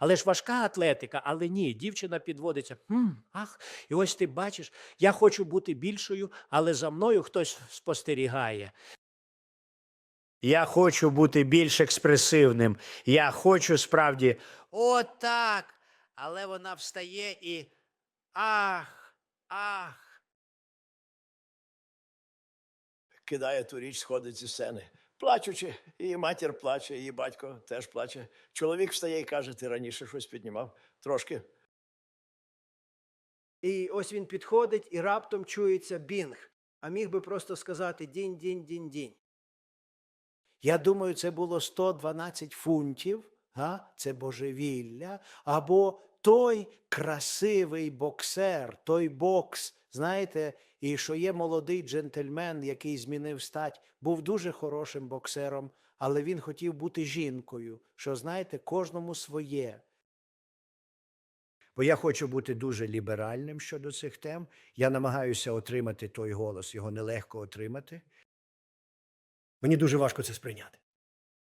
Але ж важка атлетика, але ні, дівчина підводиться. «Хм, ах, і ось ти бачиш, я хочу бути більшою, але за мною хтось спостерігає. Я хочу бути більш експресивним. Я хочу справді. О, так. Але вона встає і. Ах, ах. кидає ту річ, сходить зі сцени. Плачучи, її матір плаче, її батько теж плаче. Чоловік встає і каже: ти раніше щось піднімав трошки. І ось він підходить і раптом чується бінг. А міг би просто сказати дінь, дінь, дінь, дінь. Я думаю, це було 112 фунтів, га? це божевілля, або той красивий боксер, той бокс, знаєте, і що є молодий джентльмен, який змінив стать, був дуже хорошим боксером, але він хотів бути жінкою, що, знаєте, кожному своє. Бо я хочу бути дуже ліберальним щодо цих тем. Я намагаюся отримати той голос, його нелегко отримати. Мені дуже важко це сприйняти.